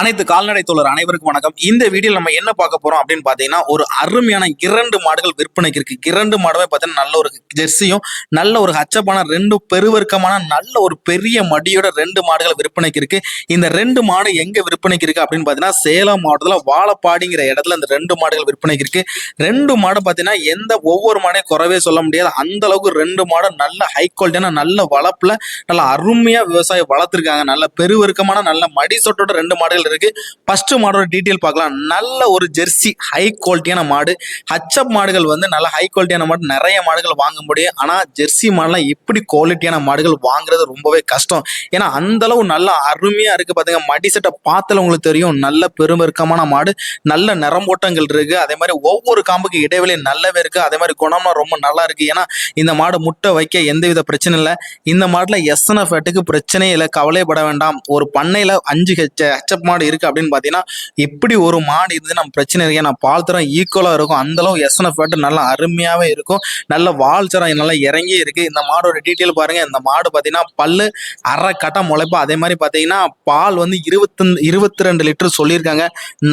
அனைத்து கால்நடை தோழர் அனைவருக்கும் வணக்கம். இந்த வீடியோ நம்ம என்ன பார்க்க போறோம் அப்படின்னு பாத்தீங்கன்னா ஒரு அருமையான இரண்டு மாடுகள் விற்பனைக்கு இருக்கு. இரண்டு மாடுமே பார்த்தீங்கன்னா நல்ல ஒரு ஜெர்சியும் நல்ல ஒரு ஹச்சப்பான ரெண்டு பெருவர்க்கமான நல்ல ஒரு பெரிய மடியோட ரெண்டு மாடுகள் விற்பனைக்கு இருக்கு. இந்த ரெண்டு மாடு எங்க விற்பனைக்கு இருக்கு அப்படின்னு பாத்தீங்கன்னா சேலம் மாவட்டத்தில் வாழப்பாடிங்கிற இடத்துல இந்த ரெண்டு மாடுகள் விற்பனைக்கு இருக்கு. ரெண்டு மாடு பாத்தீங்கன்னா எந்த ஒவ்வொரு மாடையும் குறவே சொல்ல முடியாது. அந்த அளவுக்கு ரெண்டு மாடு நல்ல ஹை குவாலிட்டியான நல்ல வளப்புல நல்ல அருமையா விவசாயம் வளர்த்துருக்காங்க. நல்ல பெருவர்க்கமான நல்ல மடி சொட்டோட ரெண்டு மாடுகள் இருக்கு ஃபர்ஸ்ட் மாடோட டீட்டெயில் பார்க்கலாம் நல்ல ஒரு ஜெர்சி ஹை குவாலிட்டியான மாடு ஹச்சப் மாடுகள் வந்து நல்ல ஹை குவாலிட்டியான மாடு நிறைய மாடுகள் வாங்க முடியும் ஆனால் ஜெர்சி மாடுலாம் இப்படி குவாலிட்டியான மாடுகள் வாங்குறது ரொம்பவே கஷ்டம் ஏன்னா அந்த அளவு நல்லா அருமையாக இருக்கு பாத்தீங்க மடி செட்டை பார்த்தால உங்களுக்கு தெரியும் நல்ல பெருமெருக்கமான மாடு நல்ல நிறம்போட்டங்கள் இருக்கு அதே மாதிரி ஒவ்வொரு காம்புக்கு இடைவெளி நல்லாவே இருக்கு அதே மாதிரி குணம்லாம் ரொம்ப நல்லா இருக்கு ஏன்னா இந்த மாடு முட்டை வைக்க எந்தவித பிரச்சனை இல்லை இந்த மாடுல எஸ்என்எஃப் ஃபேட்டுக்கு பிரச்சனையே இல்லை கவலைப்பட வேண்டாம் ஒரு பண்ணையில் அஞ்சு ஹெச் ஹெச்எப் மாடு இருக்கு அப்படின்னு பாத்தீங்கன்னா இப்படி ஒரு மாடு இருந்து நம்ம பிரச்சனை இருக்கு நான் பால் தரம் ஈக்குவலா இருக்கும். அந்தளவு எஸ்என்எஃப் ஃபேட்டு நல்லா அருமையாவே இருக்கும். நல்ல வால் தரம் நல்லா இறங்கி இருக்கு. இந்த மாடோட டீட்டெயில் பாருங்க. இந்த மாடு பாத்தீங்கன்னா பல்லு அரை கட்டம் முளைப்பு. அதே மாதிரி பாத்தீங்கன்னா பால் வந்து இருபத்தி இருபத்தி ரெண்டு லிட்டர் சொல்லியிருக்காங்க.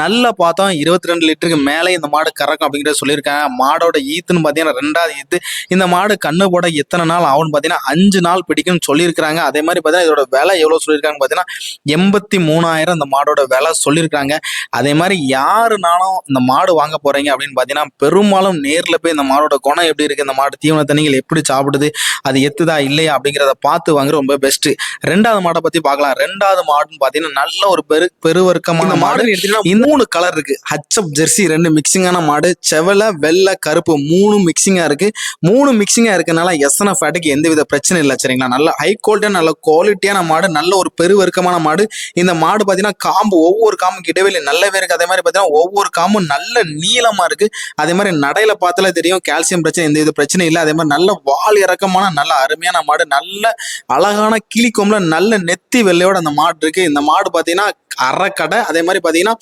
நல்ல பார்த்தோம் இருபத்தி ரெண்டு லிட்டருக்கு மேலே இந்த மாடு கறக்கும் அப்படிங்கிறத சொல்லியிருக்காங்க. மாடோட ஈத்துன்னு பார்த்தீங்கன்னா ரெண்டாவது ஈத்து. இந்த மாடு கண்ணு போட எத்தனை நாள் ஆகும்னு பார்த்தீங்கன்னா அஞ்சு நாள் பிடிக்கும்னு சொல்லியிருக்காங்க அதே மாதிரி பார்த்தீங்கன்னா இதோட விலை எவ்வளோ சொல்லியிருக்காங்க பார்த்தீங்கன்னா எண்பத்தி மூணாயிரம் இந்த மாடோட விலை சொல்லியிருக்காங்க. அதே மாதிரி யாருனாலும் இந்த மாடு வாங்க போறீங்க அப்படின்னு பார்த்தீங்கன்னா பெரும்பாலும் நேரில் போய் இந்த மாடோட குணம் எப்படி இருக்கு இந்த மாடு தீவன தண்ணிகள் எப்படி சாப்பிடுது அது எத்துதா இல்லையா அப்படிங்கிறத பார்த்து வாங்குறது ரொம்ப பெஸ்ட் ரெண்டாவது மாடை பத்தி பார்க்கலாம். ரெண்டாவது மாடுன்னு பார்த்தீங்கன்னா நல்ல ஒரு பெரு பெருவர்க்கமான மாடு இந்த மூணு கலர் இருக்கு. ஹச்சப் ஜெர்சி ரெண்டு மிக்சிங்கான மாடு. செவலை வெள்ளை கருப்பு மூணு மிக்சிங்கா இருக்கு. மூணு மிக்சிங்கா இருக்கனால எஸ்என்எஃப் ஃபேட்டுக்கு எந்தவித பிரச்சனை இல்லை சரிங்களா? நல்ல ஹை குவாலிட்டியான நல்ல குவாலிட்டியான மாடு நல்ல ஒரு பெருவர்க்கமான மாடு. இந்த மாடு பார்த்தீங்கன்னா காம்பு ஒவ்வொரு காம்புக்கு இடைவெளி நல்லாவே இருக்குது அதே மாதிரி பார்த்தீங்கன்னா ஒவ்வொரு காம்பும் நல்ல நீளமாக இருக்கு. அதே மாதிரி நடையில் பார்த்தாலே தெரியும் கால்சியம் பிரச்சனை எந்த இது பிரச்சனை இல்லை. அதே மாதிரி நல்ல வால் இறக்கமான நல்ல அருமையான மாடு நல்ல அழகான கிளி நல்ல நெத்தி வெள்ளையோட அந்த மாடு இருக்குது இந்த மாடு பார்த்தீங்கன்னா அரைக்கடை. அதே மாதிரி பார்த்தீங்கன்னா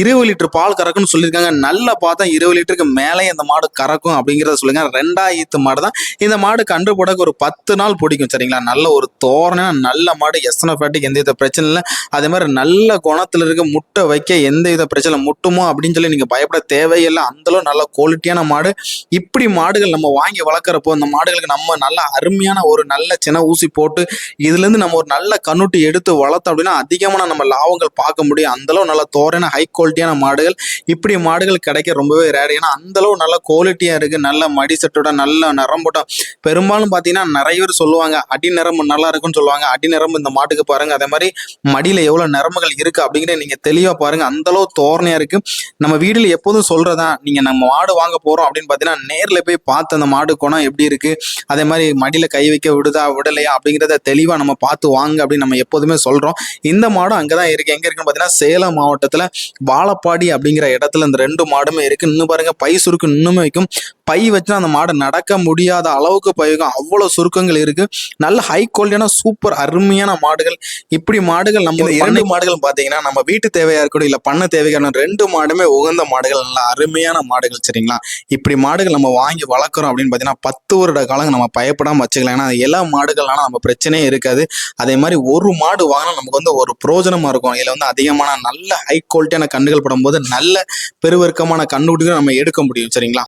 இருபது லிட்டர் பால் கறக்குன்னு சொல்லியிருக்காங்க. நல்ல பார்த்தா இருபது லிட்டருக்கு மேலே இந்த மாடு கறக்கும் அப்படிங்கிறத சொல்லுங்க. ரெண்டாயிரத்து மாடு தான். இந்த மாடு கண்டு போடக்கு ஒரு பத்து நாள் பிடிக்கும் சரிங்களா? நல்ல ஒரு தோரண நல்ல மாடு எத்தனை ஃபேட்டுக்கு எந்த வித பிரச்சனை இல்லை. அதே மாதிரி நல்ல குணத்தில் இருக்க முட்டை வைக்க எந்த வித பிரச்சனை முட்டுமோ அப்படின்னு சொல்லி நீங்கள் பயப்பட தேவையில்லை. அந்தளவு நல்ல குவாலிட்டியான மாடு. இப்படி மாடுகள் நம்ம வாங்கி வளர்க்குறப்போ இந்த மாடுகளுக்கு நம்ம நல்ல அருமையான ஒரு நல்ல சின்ன ஊசி போட்டு இதுலேருந்து நம்ம ஒரு நல்ல கண்ணுட்டி எடுத்து வளர்த்தோம் அப்படின்னா அதிகமான நம்ம லாபங்கள் பார்க்க முடியும். அந்தளவு நல்ல தோரான ஹை குவாலிட்டியான மாடுகள். இப்படி மாடுகள் கிடைக்க ரொம்பவே ரேர் ஏன்னா அந்தளவு நல்ல குவாலிட்டியா இருக்கு. நல்ல மடி செட்டோட நல்ல நரம்போட்டம் பெரும்பாலும் பார்த்தீங்கன்னா நிறைய பேர் சொல்லுவாங்க அடி நரம்பு நல்லா இருக்குன்னு சொல்லுவாங்க. அடி நரம்பு இந்த மாட்டுக்கு பாருங்க. அதே மாதிரி மடியில் எவ்வளவு நரம்புகள் இருக்கு அப்படிங்கிற நீங்க தெளிவா பாருங்க. அந்தளவு தோரணையாக இருக்குது இருக்கு. நம்ம வீடில் எப்போதும் சொல்றதா நீங்க நம்ம மாடு வாங்க போறோம் அப்படின்னு பார்த்தீங்கன்னா நேரில் போய் பார்த்து அந்த மாடு குணம் எப்படி இருக்கு? அதே மாதிரி மடியில் கை வைக்க விடுதா விடலையா அப்படிங்கிறத தெளிவா நம்ம பார்த்து வாங்க அப்படின்னு நம்ம எப்போதுமே சொல்றோம். இந்த மாடும் அங்கதான் இருக்கு. எங்க இருக்குன்னு பாத்தீங்கன்னா சேலம் மாவட்டத்துல வாழப்பாடி அப்படிங்கிற இடத்துல இந்த ரெண்டு மாடுமே இருக்கு. இன்னும் பாருங்க பை சுருக்கு இன்னுமே வைக்கும். பை வச்சுனா அந்த மாடு நடக்க முடியாத அளவுக்கு பை வைக்கும் அவ்வளவு சுருக்கங்கள் இருக்கு. நல்ல ஹை குவாலிட்டியான சூப்பர் அருமையான மாடுகள். இப்படி மாடுகள் நம்ம இரண்டு மாடுகள் பாத்தீங்கன்னா நம்ம வீட்டு தேவையா இருக்கட்டும் இல்ல பண்ண தேவையான ரெண்டு மாடுமே உகந்த மாடுகள். நல்ல அருமையான மாடுகள் சரிங்களா? இப்படி மாடுகள் நம்ம வாங்கி வளர்க்குறோம் அப்படின்னு பாத்தீங்கன்னா பத்து வருட காலம் நம்ம பயப்படாம வச்சுக்கலாம். ஏன்னா எல்லா மாடுகள்னால நம்ம பிரச்சனையே இருக்காது. அதே மாதிரி ஒரு மாடு வாங்கினா நமக்கு வந்து ஒரு பிரோஜனமா இருக்கும். இதுல வந்து அதிகமான நல்ல ஹை குவாலிட்டியான கண்டுகள் படும்போது நல்ல பெருவர்க்கமான கண்டுபிடிக்க நம்ம எடுக்க முடியும் சரிங்களா?